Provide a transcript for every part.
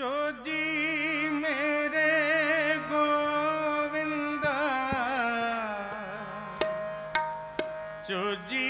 ਚੋਜੀ ਮੇਰੇ ਗੋਵਿੰਦਾ ਚੋਜੀ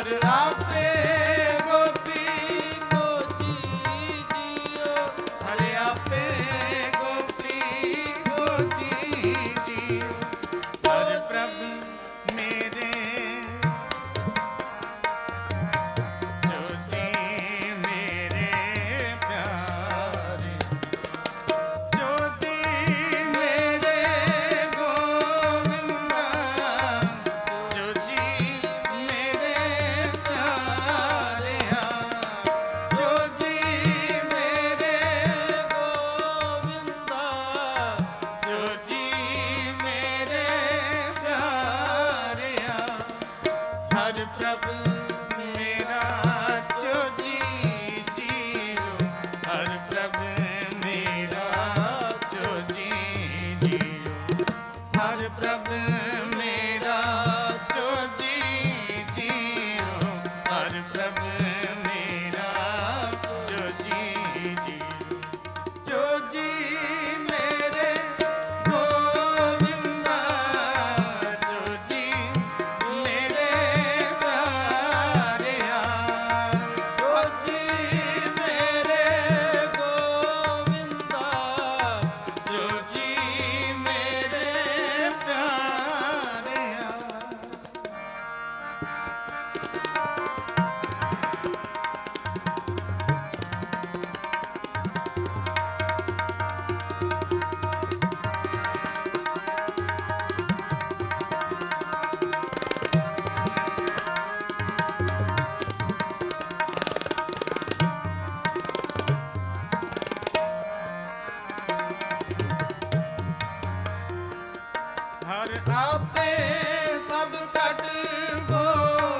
ਹਰ ਆਪੇ ਪ੍ਰਭ ਮੇਰਾ ਜੋ ਜੀ ਜੀਓ। ਹਰ ਪ੍ਰਭੂ ਮੇਰਾ ਜੋ ਜੀ ਜੀਓ। ਹਰ ਪ੍ਰਭੂ ਮੇਰਾ ਹਰ ਆਪੇ ਸਭ ਕਟ ਕੋ